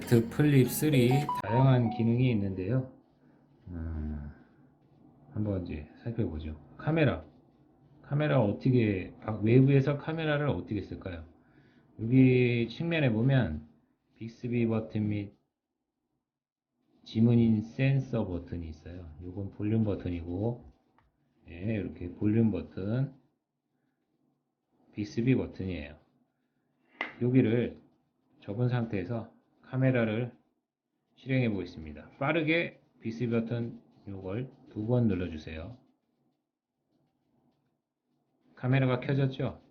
Z 플립 3 다양한 기능이 있는데요. 음, 한번 이제 살펴보죠. 카메라. 카메라 어떻게 각 외부에서 카메라를 어떻게 쓸까요? 여기 측면에 보면 빅스비 버튼 및 지문인 센서 버튼이 있어요. 이건 볼륨 버튼이고, 예, 이렇게 볼륨 버튼, 빅스비 버튼이에요. 여기를 접은 상태에서 카메라를 실행해 보겠습니다. 빠르게 빅스비 버튼 이걸 두 번 눌러주세요. 카메라가 켜졌죠?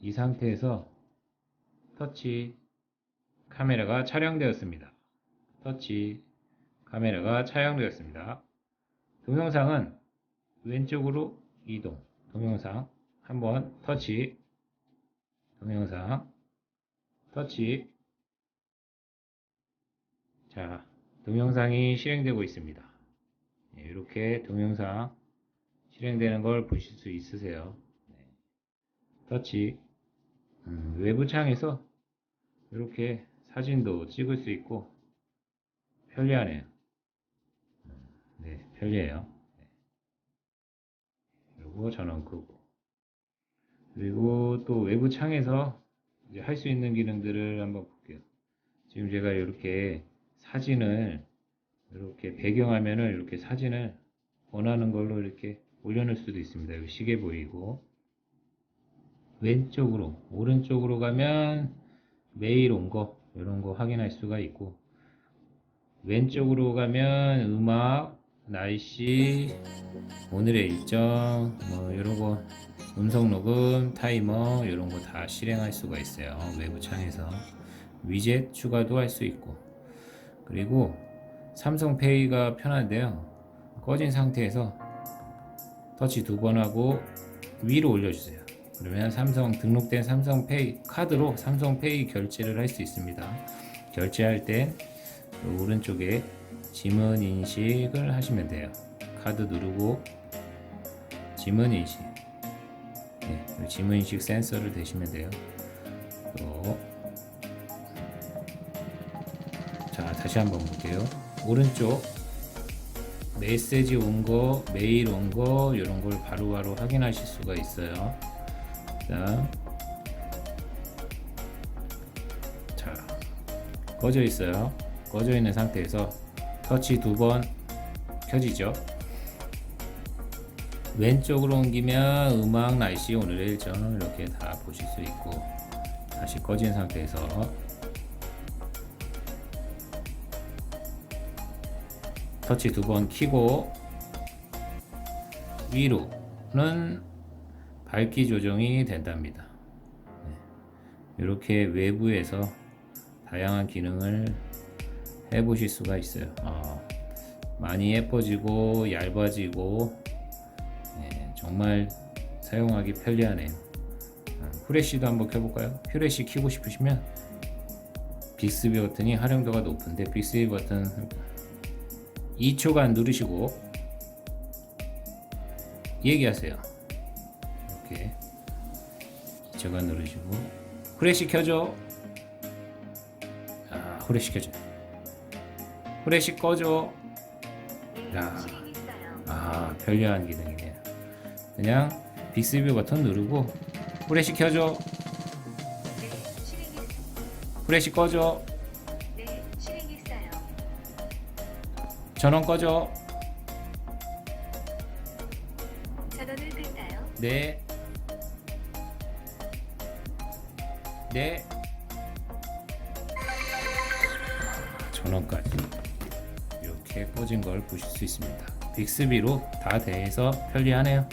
이 상태에서 터치 카메라가 촬영되었습니다. 터치 카메라가 촬영되었습니다. 동영상은 왼쪽으로 이동. 동영상 한번 터치. 동영상 터치. 자, 동영상이 실행되고 있습니다. 네, 이렇게 동영상 실행되는 걸 보실 수 있으세요. 네. 터치. 음, 외부 창에서 이렇게 사진도 찍을 수 있고 편리하네요. 네, 편리해요. 네. 그리고 전원 끄고. 그리고 또 외부 창에서 할 수 있는 기능들을 한번 볼게요. 지금 제가 이렇게 사진을 이렇게 배경화면을 이렇게 사진을 원하는 걸로 이렇게 올려놓을 수도 있습니다. 여기 시계 보이고. 왼쪽으로 오른쪽으로 가면 메일 온 거 이런 거 확인할 수가 있고. 왼쪽으로 가면 음악, 날씨, 오늘의 일정, 뭐 이런 거 음성 녹음, 타이머 이런 거 다 실행할 수가 있어요. 외부 창에서. 위젯 추가도 할 수 있고 그리고 삼성페이가 편한데요. 꺼진 상태에서 터치 두 번 하고 위로 올려주세요. 그러면 삼성 등록된 삼성페이 카드로 삼성페이 결제를 할 수 있습니다. 결제할 땐 오른쪽에 지문 인식을 하시면 돼요. 카드 누르고 지문 인식. 네, 지문 인식 센서를 대시면 돼요. 또 다시 한번 볼게요. 오른쪽 메시지 온 거, 메일 온 거, 이런 걸 바로바로 확인하실 수가 있어요. 자, 자, 꺼져 있어요. 꺼져 있는 상태에서 터치 두 번 켜지죠. 왼쪽으로 옮기면 음악, 날씨, 오늘의 일정 이렇게 다 보실 수 있고 다시 꺼진 상태에서 터치 두 번 키고 위로는 밝기 조정이 된답니다. 네. 이렇게 외부에서 다양한 기능을 해보실 수가 있어요. 어, 많이 예뻐지고 얇아지고 네, 정말 사용하기 편리하네요. 아, 후레쉬도 한번 켜볼까요? 후레쉬 키고 싶으시면 빅스비 버튼이 활용도가 높은데 빅스비 버튼 2초간 누르시고 얘기하세요. 이렇게 2초간 누르시고 후레쉬 켜줘. 아, 후레쉬 켜줘. 후레쉬 꺼줘. 야, 아, 편리한 기능이네요. 그냥 빅스비 버튼 누르고 후레쉬 켜줘. 후레쉬 꺼줘. 전원 꺼줘. 전원을 끌까요? 네. 네. 전원까지 이렇게 꽂은 걸 보실 수 있습니다. 빅스비로 다 돼서 편리하네요.